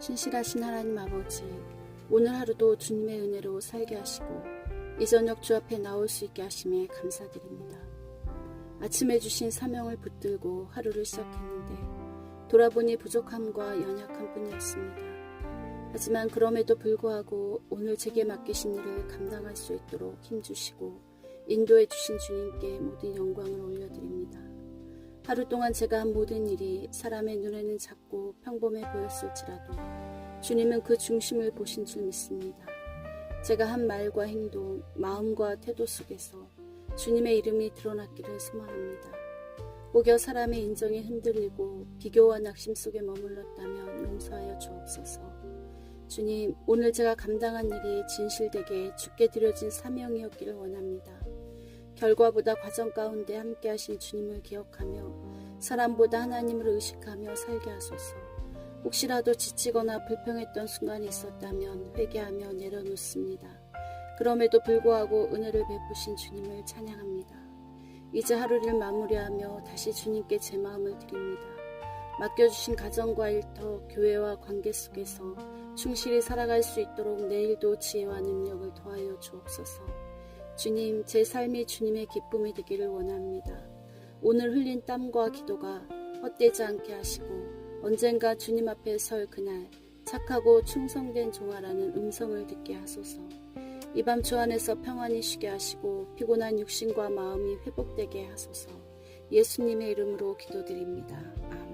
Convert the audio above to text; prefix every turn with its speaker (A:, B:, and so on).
A: 신실하신 하나님 아버지, 오늘 하루도 주님의 은혜로 살게 하시고 이 저녁 주 앞에 나올 수 있게 하심에 감사드립니다. 아침에 주신 사명을 붙들고 하루를 시작했는데 돌아보니 부족함과 연약함 뿐이었습니다. 하지만 그럼에도 불구하고 오늘 제게 맡기신 일을 감당할 수 있도록 힘주시고 인도해 주신 주님께 모든 영광을 올려드립니다. 하루 동안 제가 한 모든 일이 사람의 눈에는 작고 평범해 보였을지라도 주님은 그 중심을 보신 줄 믿습니다. 제가 한 말과 행동, 마음과 태도 속에서 주님의 이름이 드러났기를 소망합니다. 혹여 사람의 인정에 흔들리고 비교와 낙심 속에 머물렀다면 용서하여 주옵소서. 주님, 오늘 제가 감당한 일이 진실되게 주께 드려진 사명이었기를 원합니다. 결과보다 과정 가운데 함께 하신 주님을 기억하며 사람보다 하나님을 의식하며 살게 하소서. 혹시라도 지치거나 불평했던 순간이 있었다면 회개하며 내려놓습니다. 그럼에도 불구하고 은혜를 베푸신 주님을 찬양합니다. 이제 하루를 마무리하며 다시 주님께 제 마음을 드립니다. 맡겨주신 가정과 일터, 교회와 관계 속에서 충실히 살아갈 수 있도록 내일도 지혜와 능력을 더하여 주옵소서. 주님, 제 삶이 주님의 기쁨이 되기를 원합니다. 오늘 흘린 땀과 기도가 헛되지 않게 하시고 언젠가 주님 앞에 설 그날 착하고 충성된 종아라는 음성을 듣게 하소서. 이 밤 주 안에서 평안히 쉬게 하시고 피곤한 육신과 마음이 회복되게 하소서. 예수님의 이름으로 기도드립니다. 아멘.